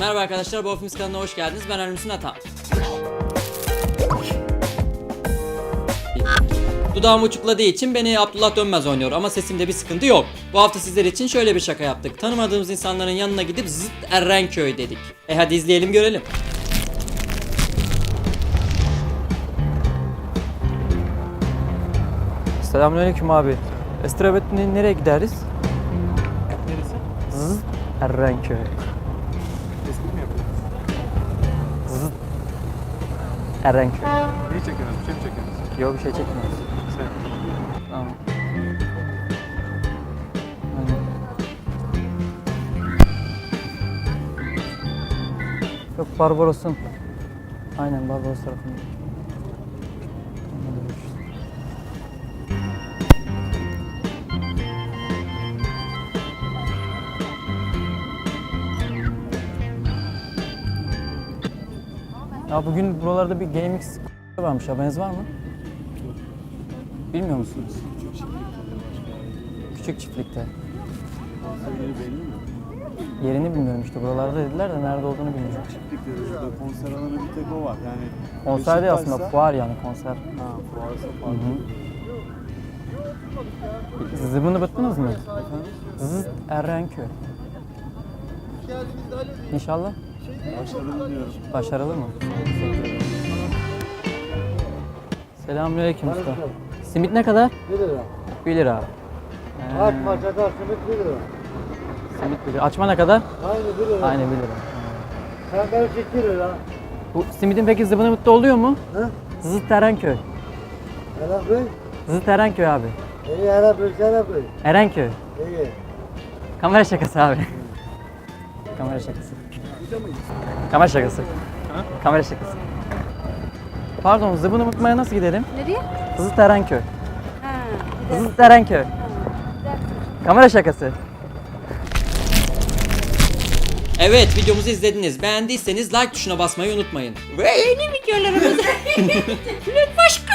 Merhaba arkadaşlar, Bofilms kanalına hoş geldiniz. Ben Ermişsin Atan. Dudağım uçukladığı için beni Abdullah Dönmez oynuyor ama sesimde bir sıkıntı yok. Bu hafta sizler için şöyle bir şaka yaptık. Tanımadığımız insanların yanına gidip zıt Errenköy dedik. E hadi izleyelim görelim. Selamünaleyküm abi. Estrabet ne- nereye gideriz? Neresi? Zzz Errenköy. Errenköy. Neyi çekiyorsunuz? Bir şey mi çekiyorsunuz? Yok bir şey çekmiyoruz. Sen. Tamam. Aynen. Yok Barbaros'un. Aynen Barbaros tarafında. Ya bugün buralarda bir GameX varmış haberiniz var mı? Bilmiyor musunuz? Küçük çiftlikte. Yerini bilmiyorum işte buralarda dediler de nerede olduğunu bilmiyorum. Çiftlikte burada konser alanı bir tek o var. Yani Konser değil aslında fuar yani konser. Ha, fuarsa farklı. Zıbını bıttınız mı? Zız Errenköy. İnşallah Başarılı diyorum. başarılı mı? Selamünaleyküm usta. Simit ne kadar? 1 lira. 1 lira. Ee, Açma çatal simit 1 lira. simit 1 lira. Açma ne kadar? Aynı 1 lira. Aynı 1 lira. Sandalye 2 lira. Bu simidin peki zıbını bıttı oluyor mu? Hı? Zıt Erenköy. Bey. Zıt Erenköy abi. İyi helal Bey. Erenköy. İyi. Kamera şakası abi. Kamera şakası. Kamera şakası. Kamera şakası. Pardon, zıbını unutmaya nasıl gidelim? Nereye? Zıt Erenköy. Ha. Zıt Erenköy. Kamera şakası. Evet, videomuzu izlediniz. Beğendiyseniz like tuşuna basmayı unutmayın. Ve yeni videolarımız... başka.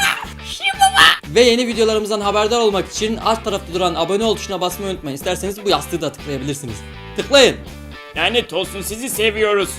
Ve yeni videolarımızdan haberdar olmak için alt tarafta duran abone ol tuşuna basmayı unutmayın. İsterseniz bu yastığı da tıklayabilirsiniz. Tıklayın. Lanet olsun sizi seviyoruz.